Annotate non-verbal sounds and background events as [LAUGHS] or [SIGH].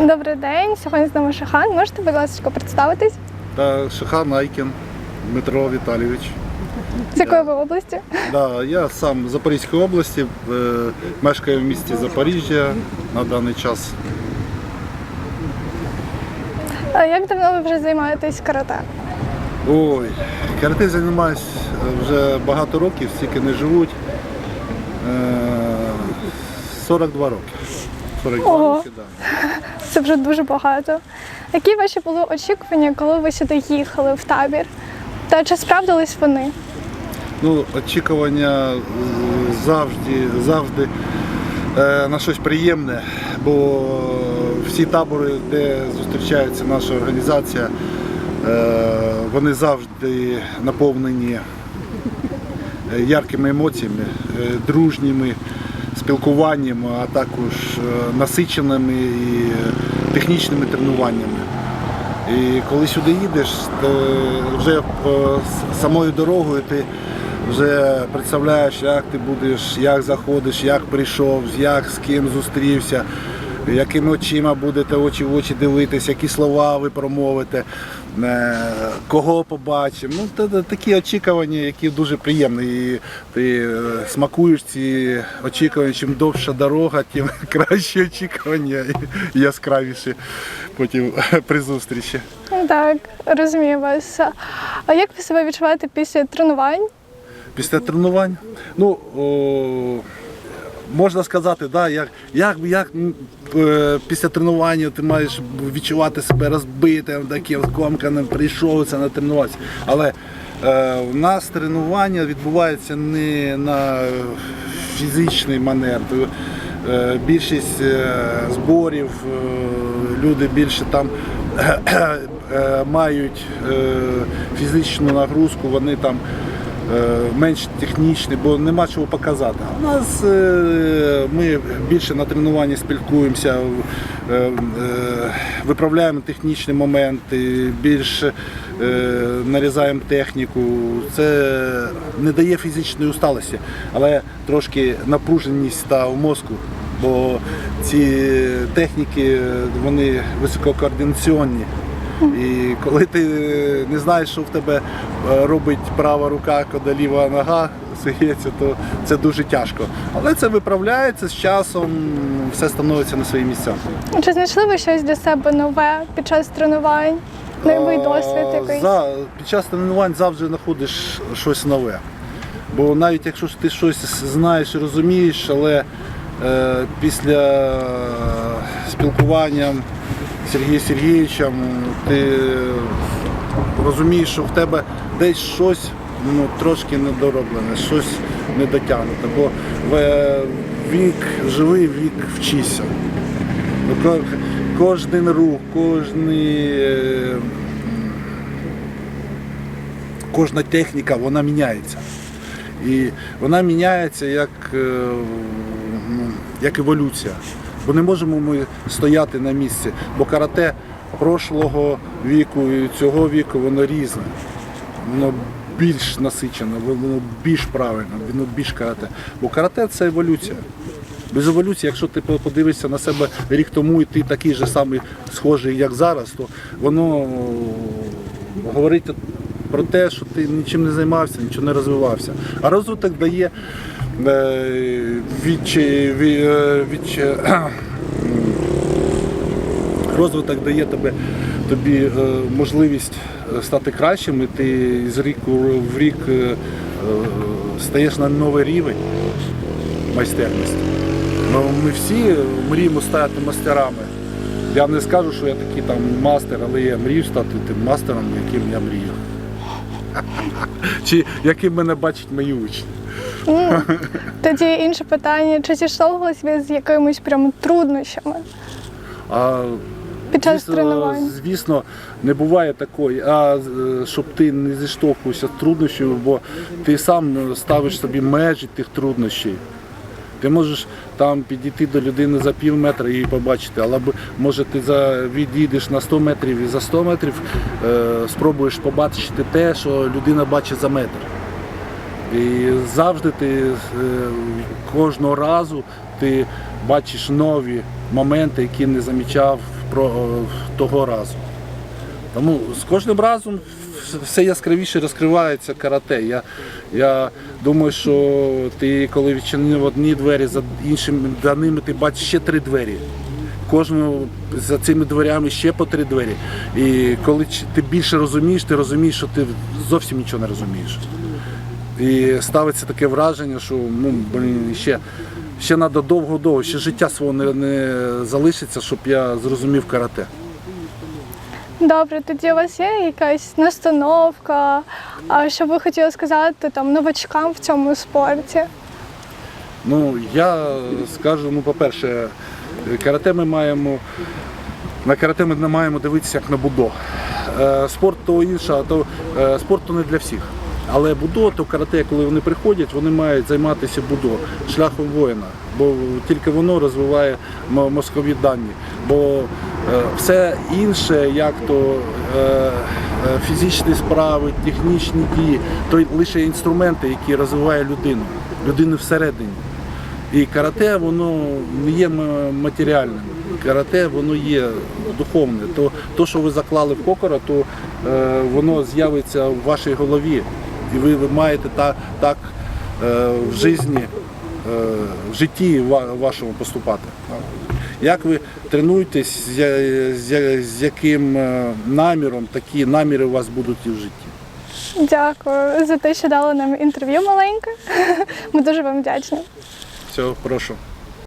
Добрий день. Сьогодні з нами Шахан. Можете, будь ласка, представитись? Та Шахан Айкін Дмитро Віталійович. З якої ви області? Да, я сам з Запорізької області, е, мешкаю в місті Запоріжжя на даний час. А як давно ви вже займаєтесь карате? Ой, карате займаюся вже багато років, стільки не живуть. Е, 42 роки. 42 Ого. роки, да. Це вже дуже багато. Які ваші були очікування, коли ви сюди їхали в табір? Та чи справдились вони? Ну, очікування завжди, завжди е, на щось приємне, бо всі табори, де зустрічається наша організація, е, вони завжди наповнені е, яркими емоціями, дружніми спілкуванням, а також е, насиченими і е, технічними тренуваннями. І коли сюди їдеш, то вже самою дорогою ти вже представляєш, як ти будеш, як заходиш, як прийшов, як з ким зустрівся, якими очима будете очі в очі дивитись, які слова ви промовите, е, кого побачимо. Ну, та- та такі очікування, які дуже приємні. І ти е, смакуєш ці очікування, чим довша дорога, тим [LAUGHS] кращі очікування і яскравіші потім [LAUGHS] при зустрічі. Так, розумію вас. А як ви себе відчуваєте після тренувань? Після тренувань, ну о, можна сказати, да, як, як, як е, після тренування ти маєш відчувати себе розбитим, таким комканим, прийшов на тренуватися. Але е, у нас тренування відбувається не на фізичний манер. Е, більшість е, зборів, е, люди більше там мають фізичну нагрузку, вони там менш технічні, бо нема чого показати. У нас е, ми більше на тренуванні спілкуємося, е, е, виправляємо технічні моменти, більше е, нарізаємо техніку. Це не дає фізичної усталості, але трошки напруженість та в мозку. Бо ці техніки вони висококоординаційні. І коли ти не знаєш, що в тебе е, робить права рука, коли ліва нога сиється, то це дуже тяжко. Але це виправляється з часом, все становиться на свої місця. Чи знайшли ви щось для себе нове під час тренувань? Новий досвід якийсь? За, під час тренувань завжди знаходиш щось нове. Бо навіть якщо ти щось знаєш і розумієш, але е, після спілкування з Сергієм Сергійовичем ти розумієш, що в тебе десь щось ну, трошки недороблене, щось недотягнуте. Бо вік живий, вік вчися. Ну, Кожен рух, кожний, кожна техніка, вона міняється. І вона міняється як, е, ну, як еволюція. Бо не можемо ми стояти на місці, бо карате прошлого віку і цього віку воно різне. Воно більш насичене, воно більш правильне, воно більш карате. Бо карате це еволюція. Без еволюції, якщо ти подивишся на себе рік тому і ти такий же самий схожий, як зараз, то воно говорить про те, що ти нічим не займався, нічого не розвивався. А розвиток дає е, відч, ві- е, [CLEARS THROAT] розвиток дає тебе, тобі е, можливість стати кращим, і ти з ріку в рік стаєш на новий рівень майстерності. Ну, ми всі мріємо стати мастерами. Я не скажу, що я такий там мастер, але я мрію стати тим мастером, яким я мрію. [LAUGHS] Чи яким мене бачать мої учні. Тоді інше питання: чи зіштовхувались ви з якимись прям труднощами А під час звісно, тренувань? звісно, не буває такої, а е, щоб ти не зіштовхувався з труднощами, бо ти сам ставиш собі межі тих труднощів. Ти можеш там підійти до людини за пів метра і побачити, але може ти за, відійдеш на 100 метрів і за 100 метрів е, спробуєш побачити те, що людина бачить за метр. І завжди ти е, кожного разу ти бачиш нові моменти, які не замічав е, того разу. Тому з кожним разом все яскравіше розкривається карате. Я, я думаю, що ти коли відчинив одні двері, за іншими за ними ти бачиш ще три двері. Кожному за цими дверями ще по три двері. І коли ти більше розумієш, ти розумієш, що ти зовсім нічого не розумієш. І ставиться таке враження, що ну, блін, ще, ще треба довго-довго, ще життя свого не, не залишиться, щоб я зрозумів карате. Добре, тоді у вас є якась настановка, а що ви хотіли сказати там новачкам в цьому спорті? Ну, я скажу, ну, по-перше, карате ми маємо. На карате ми не маємо дивитися як на будо. Е, Спорт то інше, а то е, спорт то не для всіх. Але будо, то карате, коли вони приходять, вони мають займатися будо, шляхом воїна. Бо тільки воно розвиває мозкові дані. Бо е, все інше, як то е, е, фізичні справи, технічні дії, то лише інструменти, які розвивають людину, людину всередині. І карате воно не є матеріальним. Карате воно є духовне. То, то що ви заклали в кокора, то е, воно з'явиться в вашій голові. І ви, ви маєте та, так е, в житті, е, в житті вашому поступати. Як ви тренуєтесь, з, з, з яким е, наміром, такі наміри у вас будуть і в житті. Дякую за те, що дали нам інтерв'ю маленьке. [LAUGHS] Ми дуже вам вдячні. Все, прошу.